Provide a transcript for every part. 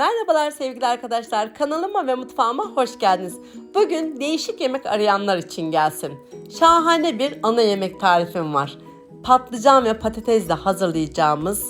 Merhabalar sevgili arkadaşlar. Kanalıma ve mutfağıma hoş geldiniz. Bugün değişik yemek arayanlar için gelsin. Şahane bir ana yemek tarifim var. Patlıcan ve patatesle hazırlayacağımız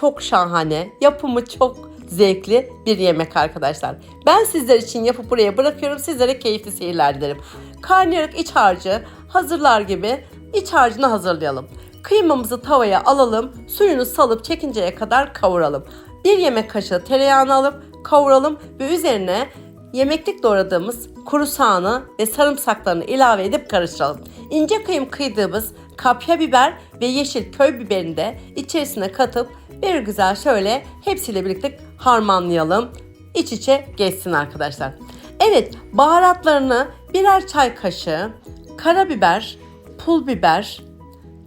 çok şahane, yapımı çok zevkli bir yemek arkadaşlar. Ben sizler için yapıp buraya bırakıyorum. Sizlere keyifli seyirler dilerim. Karnıyarık iç harcı hazırlar gibi iç harcını hazırlayalım. Kıymamızı tavaya alalım, suyunu salıp çekinceye kadar kavuralım. Bir yemek kaşığı tereyağını alıp kavuralım ve üzerine yemeklik doğradığımız kuru soğanı ve sarımsaklarını ilave edip karıştıralım. İnce kıyım kıydığımız kapya biber ve yeşil köy biberini de içerisine katıp bir güzel şöyle hepsiyle birlikte harmanlayalım. İç içe geçsin arkadaşlar. Evet baharatlarını birer çay kaşığı karabiber, pul biber,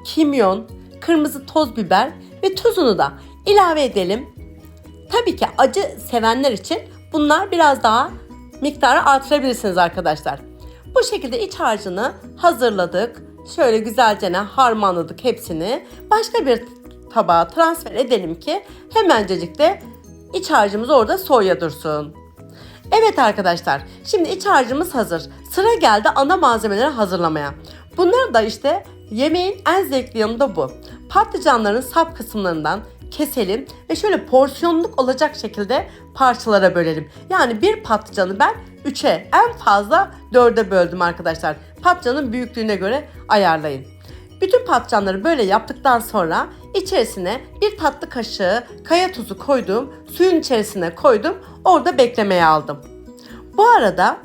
kimyon, kırmızı toz biber ve tuzunu da ilave edelim. Tabii ki acı sevenler için bunlar biraz daha miktarı artırabilirsiniz arkadaşlar. Bu şekilde iç harcını hazırladık. Şöyle güzelce harmanladık hepsini. Başka bir tabağa transfer edelim ki hemencecik de iç harcımız orada soğuya dursun. Evet arkadaşlar, şimdi iç harcımız hazır. Sıra geldi ana malzemeleri hazırlamaya. Bunlar da işte yemeğin en zevkli yanı da bu. Patlıcanların sap kısımlarından keselim ve şöyle porsiyonluk olacak şekilde parçalara bölelim. Yani bir patlıcanı ben 3'e en fazla 4'e böldüm arkadaşlar. Patlıcanın büyüklüğüne göre ayarlayın. Bütün patlıcanları böyle yaptıktan sonra içerisine bir tatlı kaşığı kaya tuzu koydum. Suyun içerisine koydum. Orada beklemeye aldım. Bu arada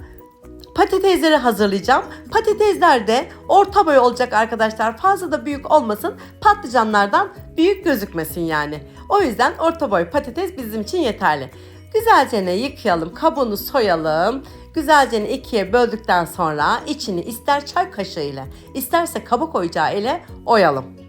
patatesleri hazırlayacağım. Patatesler de orta boy olacak arkadaşlar. Fazla da büyük olmasın. Patlıcanlardan büyük gözükmesin yani. O yüzden orta boy patates bizim için yeterli. Güzelce yıkayalım, kabuğunu soyalım. Güzelce ikiye böldükten sonra içini ister çay kaşığı ile isterse kabuk oyacağı ile oyalım.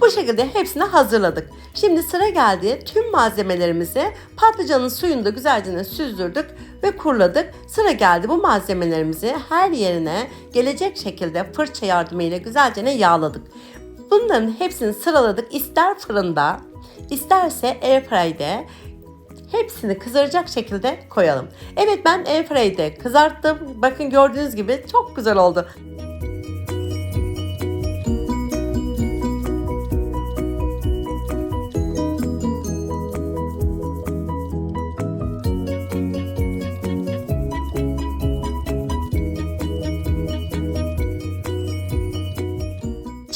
Bu şekilde hepsini hazırladık. Şimdi sıra geldi tüm malzemelerimizi patlıcanın suyunu da güzelce süzdürdük ve kurladık. Sıra geldi bu malzemelerimizi her yerine gelecek şekilde fırça yardımıyla güzelce yağladık. Bunların hepsini sıraladık. İster fırında, isterse airfryde hepsini kızaracak şekilde koyalım. Evet ben airfryde kızarttım. Bakın gördüğünüz gibi çok güzel oldu.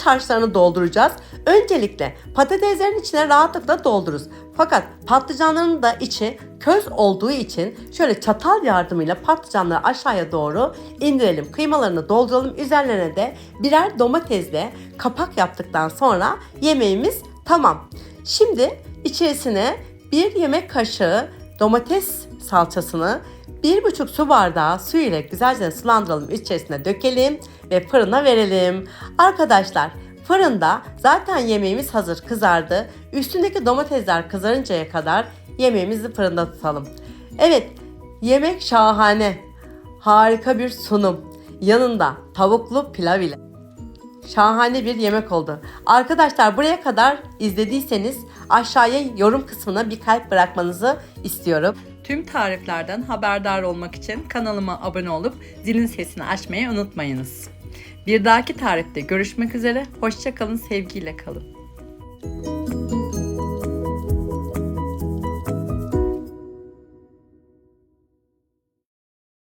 Harçlarını dolduracağız. Öncelikle patateslerin içine rahatlıkla doldururuz. Fakat patlıcanların da içi köz olduğu için şöyle çatal yardımıyla patlıcanları aşağıya doğru indirelim. Kıymalarını dolduralım. Üzerlerine de birer domatesle kapak yaptıktan sonra yemeğimiz tamam. Şimdi içerisine bir yemek kaşığı domates salçasını bir buçuk su bardağı su ile güzelce sulandıralım içerisine dökelim ve fırına verelim. Arkadaşlar fırında zaten yemeğimiz hazır kızardı. Üstündeki domatesler kızarıncaya kadar yemeğimizi fırında tutalım. Evet yemek şahane. Harika bir sunum. Yanında tavuklu pilav ile. Şahane bir yemek oldu. Arkadaşlar buraya kadar izlediyseniz aşağıya yorum kısmına bir kalp bırakmanızı istiyorum. Tüm tariflerden haberdar olmak için kanalıma abone olup zilin sesini açmayı unutmayınız. Bir dahaki tarifte görüşmek üzere. Hoşçakalın, sevgiyle kalın.